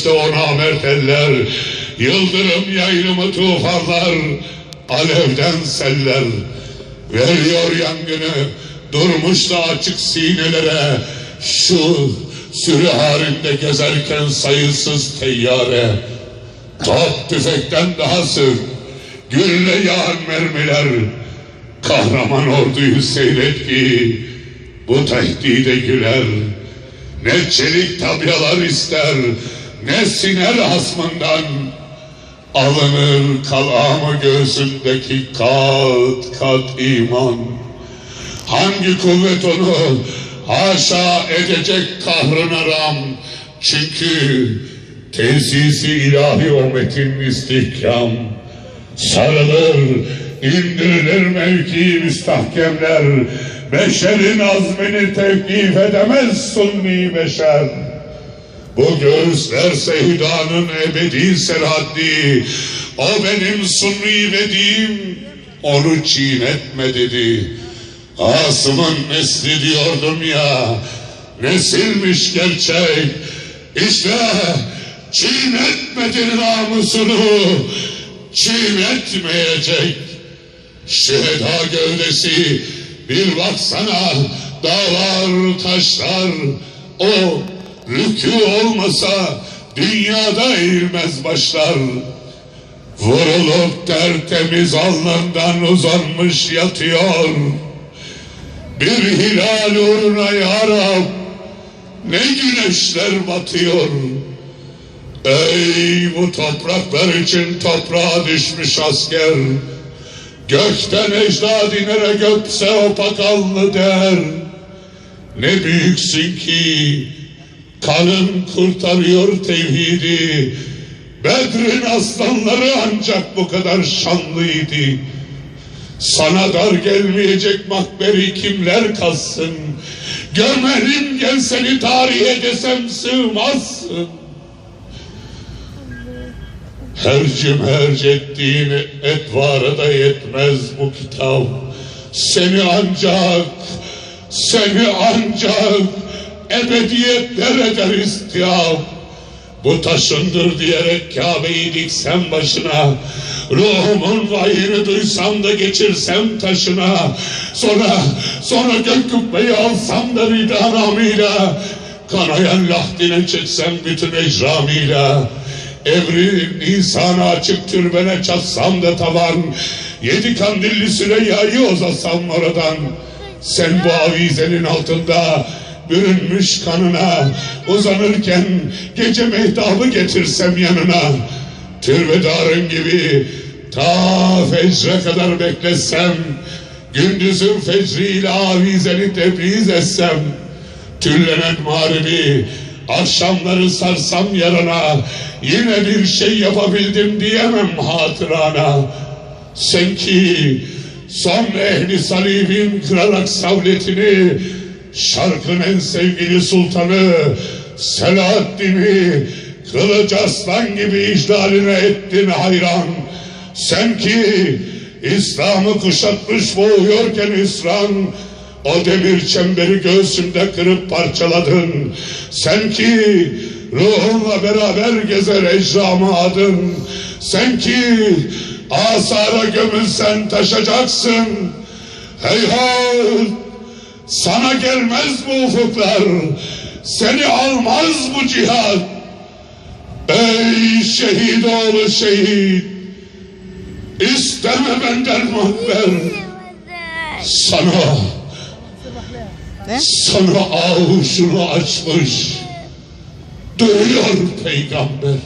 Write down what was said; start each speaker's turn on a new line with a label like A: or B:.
A: işte o namert eller, yıldırım yaylımı tufanlar, alevden seller, veriyor yangını, durmuş da açık sinelere, şu sürü halinde gezerken sayısız teyyare, top tüfekten daha sır, gülle yağan mermiler, kahraman orduyu seyret ki, bu tehdide güler. Ne çelik tabyalar ister, ne siner hasmından. Alınır kalamı göğsündeki kat kat iman. Hangi kuvvet onu haşa edecek kahrına ram. Çünkü tesisi ilahi o metin istihkam. Sarılır, indirilir mevki müstahkemler. Beşerin azmini tevkif edemez sunni beşer. Bu göğüsler sevdanın ebedi serhaddi. O benim sunni dediğim, onu çiğnetme dedi. Asım'ın nesli diyordum ya, nesilmiş gerçek. İşte çiğnetmedi namusunu, çiğnetmeyecek. Şüheda gövdesi bir baksana dağlar taşlar o rükû olmasa dünyada eğilmez başlar. Vurulup tertemiz alnından uzanmış yatıyor. Bir hilal uğruna yarab ne güneşler batıyor. Ey bu topraklar için toprağa düşmüş asker. Gökten ecdad inere gökse o pakallı der. Ne büyüksün ki kanın kurtarıyor tevhidi. Bedrin aslanları ancak bu kadar şanlıydı. Sana dar gelmeyecek makberi kimler kazsın? Gömerim gel seni tarihe desem sığmazsın. Hercim herc ettiğin etvara da yetmez bu kitap. Seni ancak, seni ancak ebediyetler eder istihap. Bu taşındır diyerek Kabe'yi diksem başına, ruhumun vahiyini duysam da geçirsem taşına, sonra, sonra gök kubbeyi alsam da ridanamıyla, kanayan lahdine çeksem bütün ecramıyla, Evri Nisan'a açık türbene çatsam da tavan Yedi kandilli Süreyya'yı uzatsam oradan Sen bu avizenin altında bürünmüş kanına Uzanırken gece mehtabı getirsem yanına. Türbedarın gibi ta fecre kadar beklesem Gündüzün fecriyle avizeni tebriz etsem Tüllenen mağribi Akşamları sarsam yarana Yine bir şey yapabildim diyemem hatırana. Sen ki son ehli salibin kırarak savletini Şarkın en sevgili sultanı Selahaddin'i Kılıç aslan gibi icdaline ettin hayran Sen ki İslam'ı kuşatmış boğuyorken İslam o demir çemberi göğsümde kırıp parçaladın. Sen ki ruhunla beraber gezer ecramı adın. Sen ki asara gömülsen taşacaksın. Heyhat! Sana gelmez bu ufuklar. Seni almaz bu cihat. Ey şehit oğlu şehit. İsteme benden mahver. Sana sana avuşunu açmış. Duyuyor peygamber.